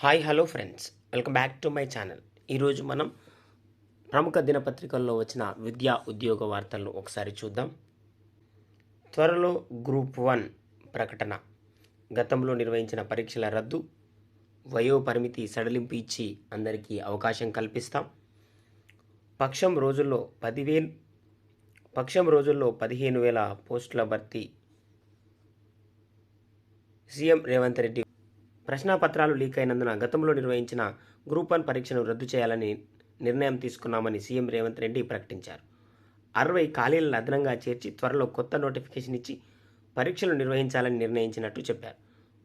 Hi hello friends. Welcome back to my channel. ఈరోజు మనం ప్రముఖ దినపత్రికల్లో వచ్చిన విద్యా ఉద్యోగ వార్తలను ఒకసారి చూద్దాం. త్వరలో గ్రూప్ వన్ ప్రకటన. గతంలో నిర్వహించిన పరీక్షల రద్దు వయోపరిమితి సడలింపు ఇచ్చి అందరికీ అవకాశం కల్పిస్తాం. పక్షం రోజుల్లో పదివేలు పక్షం రోజుల్లో పదిహేను వేల పోస్టుల భర్తీ. సీఎం రేవంత్ రెడ్డి ప్రశ్నాపత్రాలు లీక్ అయినందున గతంలో నిర్వహించిన గ్రూప్ వన్ పరీక్షను రద్దు చేయాలని నిర్ణయం తీసుకున్నామని సీఎం రేవంత్ రెడ్డి ప్రకటించారు. అరవై ఖాళీలను అదనంగా చేర్చి త్వరలో కొత్త నోటిఫికేషన్ ఇచ్చి పరీక్షలు నిర్వహించాలని నిర్ణయించినట్టు చెప్పారు.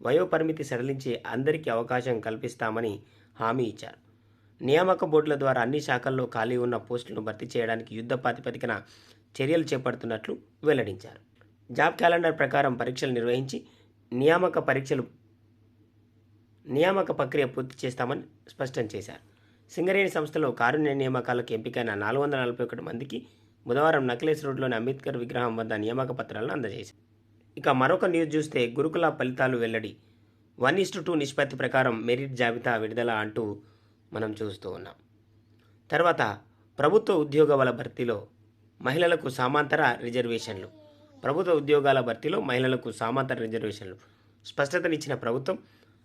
వయోపరిమితి సడలించి అందరికీ అవకాశం కల్పిస్తామని హామీ ఇచ్చారు. నియామక బోర్డుల ద్వారా అన్ని శాఖల్లో ఖాళీ ఉన్న పోస్టులను భర్తీ చేయడానికి యుద్ధ ప్రాతిపదికన చర్యలు చేపడుతున్నట్లు వెల్లడించారు. జాబ్ క్యాలెండర్ ప్రకారం పరీక్షలు నిర్వహించి నియామక పరీక్షలు నియామక ప్రక్రియ పూర్తి చేస్తామని స్పష్టం చేశారు. సింగరేణి సంస్థలో కారుణ్య నియామకాలకు ఎంపికైన నాలుగు వందల నలభై ఒకటి మందికి బుధవారం నక్లెస్ రోడ్లోని అంబేద్కర్ విగ్రహం వద్ద నియామక పత్రాలను అందజేశారు. ఇక మరొక న్యూస్ చూస్తే గురుకుల ఫలితాలు వెల్లడి. వన్ ఇస్టు టూ నిష్పత్తి ప్రకారం మెరిట్ జాబితా విడుదల అంటూ మనం చూస్తూ ఉన్నాం. తర్వాత ప్రభుత్వ ఉద్యోగాల భర్తీలో మహిళలకు సామాంతర రిజర్వేషన్లు. ప్రభుత్వ ఉద్యోగాల భర్తీలో మహిళలకు సామాంతర రిజర్వేషన్లు. స్పష్టతనిచ్చిన ప్రభుత్వం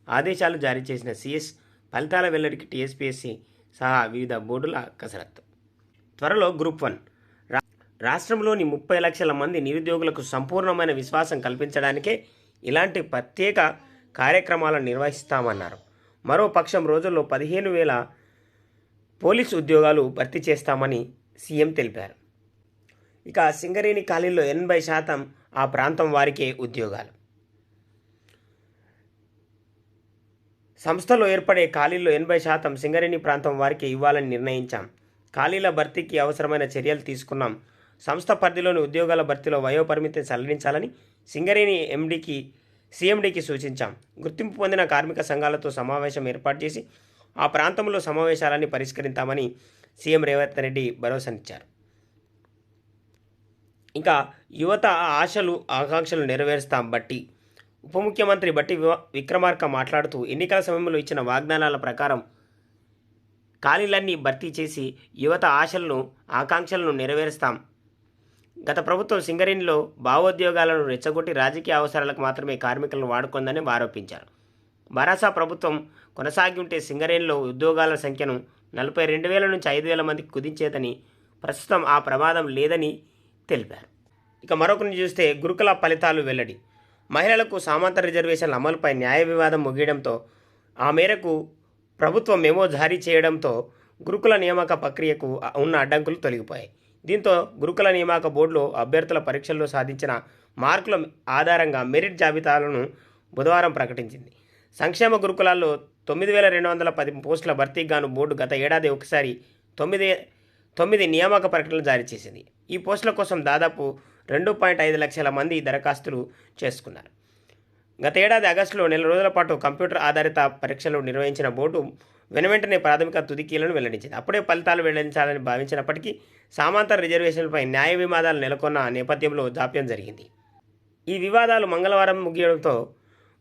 ఆదేశాలు జారీ చేసిన సిఎస్ ఫలితాల వెల్లడికి టీఎస్పీఎస్సీ సహా వివిధ బోర్డుల కసరత్తు. త్వరలో గ్రూప్ వన్. రా- రాష్ట్రంలోని ముప్పై లక్షల మంది నిరుద్యోగులకు సంపూర్ణమైన విశ్వాసం కల్పించడానికే ఇలాంటి ప్రత్యేక కార్యక్రమాలను నిర్వహిస్తామన్నారు. మరో పక్షం రోజుల్లో పదిహేను వేల పోలీసు ఉద్యోగాలు భర్తీ చేస్తామని సీఎం తెలిపారు. ఇక సింగరేణి ఖాళీల్లో ఎనభై శాతం ఆ ప్రాంతం వారికే ఉద్యోగాలు. సంస్థలో ఏర్పడే ఖాళీల్లో ఎనభై శాతం సింగరేణి ప్రాంతం వారికి ఇవ్వాలని నిర్ణయించాం. ఖాళీల భర్తీకి అవసరమైన చర్యలు తీసుకున్నాం. సంస్థ పరిధిలోని ఉద్యోగాల భర్తీలో వయోపరిమితిని సడలించాలని సింగరేణి ఎండీకి సీఎండీకి సూచించాం. గుర్తింపు పొందిన కార్మిక సంఘాలతో సమావేశం ఏర్పాటు చేసి ఆ ప్రాంతంలో సమావేశాలని పరిష్కరిస్తామని సీఎం రేవంత్ రెడ్డి భరోసానిచ్చారు. ఇంకా యువత ఆశలు ఆకాంక్షలు నెరవేరుస్తాం బట్టి ఉప ముఖ్యమంత్రి బట్టి విక్రమార్క మాట్లాడుతూ ఎన్నికల సమయంలో ఇచ్చిన వాగ్దానాల ప్రకారం ఖాళీలన్నీ భర్తీ చేసి యువత ఆశలను ఆకాంక్షలను నెరవేరుస్తాం. గత ప్రభుత్వం సింగరేణిలో భావోద్యోగాలను రెచ్చగొట్టి రాజకీయ అవసరాలకు మాత్రమే కార్మికులను వాడుకుందని ఆరోపించారు. భరాసా ప్రభుత్వం కొనసాగి ఉంటే సింగరేణిలో ఉద్యోగాల సంఖ్యను నలభై రెండు వేల నుంచి ఐదు వేల మందికి కుదించేదని ప్రస్తుతం ఆ ప్రమాదం లేదని తెలిపారు. ఇక మరొకరిని చూస్తే గురుకుల ఫలితాలు వెల్లడి. మహిళలకు సామంత రిజర్వేషన్ల అమలుపై న్యాయ వివాదం ముగియడంతో ఆ మేరకు ప్రభుత్వం మెమో జారీ చేయడంతో గురుకుల నియామక ప్రక్రియకు ఉన్న అడ్డంకులు తొలగిపోయాయి. దీంతో గురుకుల నియామక బోర్డులో అభ్యర్థుల పరీక్షల్లో సాధించిన మార్కుల ఆధారంగా మెరిట్ జాబితాలను బుధవారం ప్రకటించింది. సంక్షేమ గురుకులాల్లో తొమ్మిది వేల రెండు వందల పది పోస్టుల భర్తీకి గాను బోర్డు గత ఏడాది ఒకసారి తొమ్మిది తొమ్మిది నియామక ప్రకటనలు జారీ చేసింది. ఈ పోస్టుల కోసం దాదాపు రెండు పాయింట్ ఐదు లక్షల మంది దరఖాస్తులు చేసుకున్నారు. గత ఏడాది ఆగస్టులో నెల రోజుల పాటు కంప్యూటర్ ఆధారిత పరీక్షలు నిర్వహించిన బోర్డు వెనువెంటనే ప్రాథమిక తుదికీలను వెల్లడించింది. అప్పుడే ఫలితాలు వెల్లడించాలని భావించినప్పటికీ సామాంతర రిజర్వేషన్లపై న్యాయ వివాదాలు నెలకొన్న నేపథ్యంలో జాప్యం జరిగింది. ఈ వివాదాలు మంగళవారం ముగియడంతో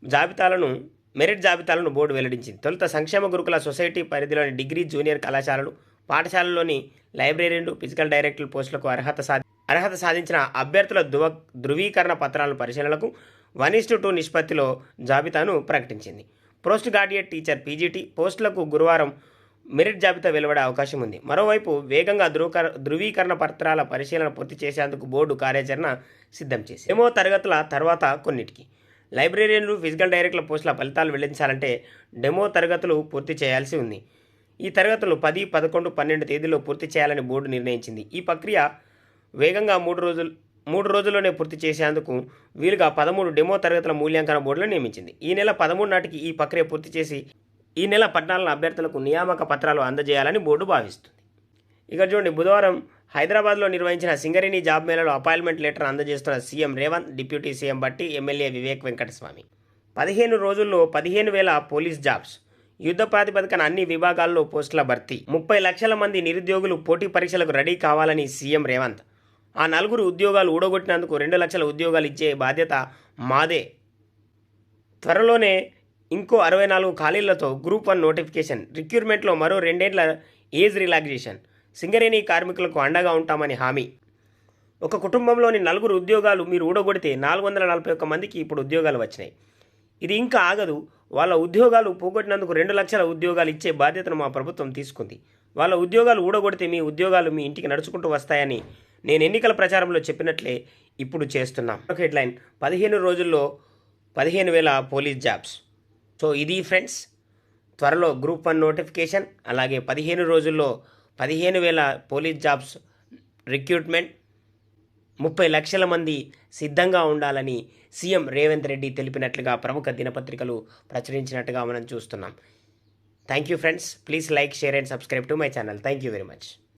జాబితాలను మెరిట్ జాబితాలను బోర్డు వెల్లడించింది. తొలుత సంక్షేమ గురుకుల సొసైటీ పరిధిలోని డిగ్రీ జూనియర్ కళాశాలలు పాఠశాలల్లోని లైబ్రరీలు ఫిజికల్ డైరెక్టర్ పోస్టులకు అర్హత సాధి అర్హత సాధించిన అభ్యర్థుల ధృవ ధృవీకరణ పత్రాల పరిశీలనకు వన్ ఇస్టు టూ నిష్పత్తిలో జాబితాను ప్రకటించింది. పోస్ట్ గ్రాడ్యుయేట్ టీచర్ పీజీటీ పోస్టులకు గురువారం మెరిట్ జాబితా వెలువడే అవకాశం ఉంది. మరోవైపు వేగంగా ధృవకర ధృవీకరణ పత్రాల పరిశీలన పూర్తి చేసేందుకు బోర్డు కార్యాచరణ సిద్ధం చేసి ఏమో తరగతుల తర్వాత కొన్నిటికి. లైబ్రరీలు ఫిజికల్ డైరెక్టర్ల పోస్టుల ఫలితాలు వెల్లించాలంటే డెమో తరగతులు పూర్తి చేయాల్సి ఉంది. ఈ తరగతులు పది పదకొండు పన్నెండు తేదీలో పూర్తి చేయాలని బోర్డు నిర్ణయించింది. ఈ ప్రక్రియ వేగంగా మూడు రోజులు మూడు రోజుల్లోనే పూర్తి చేసేందుకు వీలుగా పదమూడు డెమో తరగతుల మూల్యాంకన బోర్డులను నియమించింది. ఈ నెల పదమూడు నాటికి ఈ ప్రక్రియ పూర్తి చేసి ఈ నెల పద్నాలుగు అభ్యర్థులకు నియామక పత్రాలు అందజేయాలని బోర్డు భావిస్తుంది. ఇక చూడండి బుధవారం హైదరాబాద్లో నిర్వహించిన సింగరేణి జాబ్ మేళలో appointment letter అందజేస్తున్న CM Revanth deputy CM Bhatti MLA Vivek Venkataswamy. పదిహేను రోజుల్లో పదిహేను వేల పోలీస్ జాబ్స్ యుద్ధ ప్రాతిపదికన అన్ని విభాగాల్లో పోస్టుల భర్తీ ముప్పై లక్షల మంది నిరుద్యోగులు పోటీ పరీక్షలకు రెడీ కావాలని సీఎం రేవంత్. ఆ నలుగురు ఉద్యోగాలు ఊడగొట్టినందుకు రెండు లక్షల ఉద్యోగాలు ఇచ్చే బాధ్యత మాదే. త్వరలోనే ఇంకో అరవై నాలుగు ఖాళీలతో గ్రూప్ వన్ నోటిఫికేషన్ రిక్రూట్మెంట్లో మరో రెండేళ్ళ ఏజ్ రిలాక్సేషన్ సింగరేణి కార్మికులకు అండగా ఉంటామని హామీ. ఒక కుటుంబంలోని నలుగురు ఉద్యోగాలు మీరు ఊడగొడితే నాలుగు వందల నలభై ఒక్క మందికి ఇప్పుడు ఉద్యోగాలు వచ్చినాయి. ఇది ఇంకా ఆగదు. వాళ్ళ ఉద్యోగాలు పోగొట్టినందుకు రెండు లక్షల ఉద్యోగాలు ఇచ్చే బాధ్యతను మా ప్రభుత్వం తీసుకుంది. వాళ్ళ ఉద్యోగాలు ఊడగొడితే మీ ఉద్యోగాలు మీ ఇంటికి నడుచుకుంటూ వస్తాయని నేను ఎన్నికల ప్రచారంలో చెప్పినట్లే ఇప్పుడు చేస్తున్నాం. ఒక హెడ్లైన్. పదిహేను రోజుల్లో పదిహేను వేల పోలీస్ జాబ్స్. సో ఇది ఫ్రెండ్స్ త్వరలో గ్రూప్ వన్ నోటిఫికేషన్ అలాగే పదిహేను రోజుల్లో పదిహేను వేల పోలీస్ జాబ్స్ రిక్రూట్మెంట్. ముప్పై లక్షల మంది సిద్ధంగా ఉండాలని సీఎం రేవంత్ రెడ్డి తెలిపినట్లుగా ప్రముఖ దినపత్రికలు ప్రచురించినట్టుగా మనం చూస్తున్నాం. Thank you friends. Please like share and subscribe to my channel. Thank you very much.